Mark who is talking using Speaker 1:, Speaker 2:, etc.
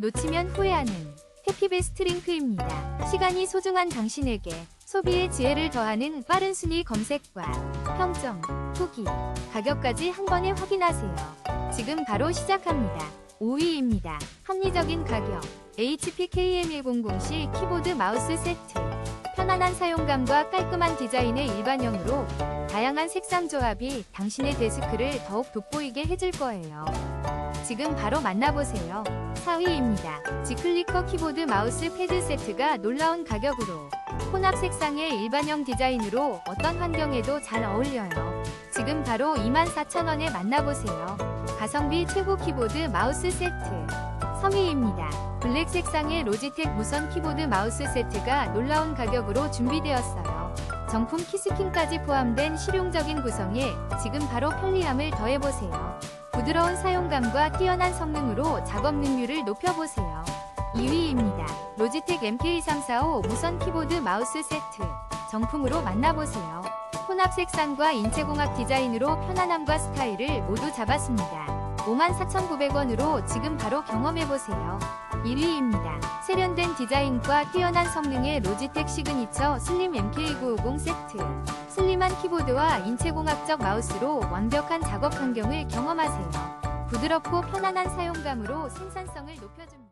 Speaker 1: 놓치면 후회하는 해피베스트 링크입니다. 시간이 소중한 당신에게 소비의 지혜를 더하는 빠른 순위 검색과 평점, 후기, 가격까지 한 번에 확인하세요. 지금 바로 시작합니다. 5위입니다. 합리적인 가격 HP KM100C 키보드 마우스 세트 편안한 사용감과 깔끔한 디자인의 일반형으로 다양한 색상 조합이 당신의 데스크를 더욱 돋보이게 해줄 거예요. 지금 바로 만나보세요. 4위입니다. 지클리커 키보드 마우스 패드 세트가 놀라운 가격으로 혼합 색상의 일반형 디자인으로 어떤 환경에도 잘 어울려요. 지금 바로 24,000원에 만나보세요. 가성비 최고 키보드 마우스 세트 3위입니다. 블랙 색상의 로지텍 무선 키보드 마우스 세트가 놀라운 가격으로 준비되었어요. 정품 키스킨까지 포함된 실용적인 구성에 지금 바로 편리함을 더해보세요. 부드러운 사용감과 뛰어난 성능으로 작업 능률을 높여보세요. 2위입니다. 로지텍 MK345 무선 키보드 마우스 세트 정품으로 만나보세요. 혼합 색상과 인체공학 디자인으로 편안함과 스타일을 모두 잡았습니다. 54,900원으로 지금 바로 경험해보세요. 1위입니다. 세련된 디자인과 뛰어난 성능의 로지텍 시그니처 슬림 MK950 세트. 슬림한 키보드와 인체공학적 마우스로 완벽한 작업 환경을 경험하세요. 부드럽고 편안한 사용감으로 생산성을 높여줍니다.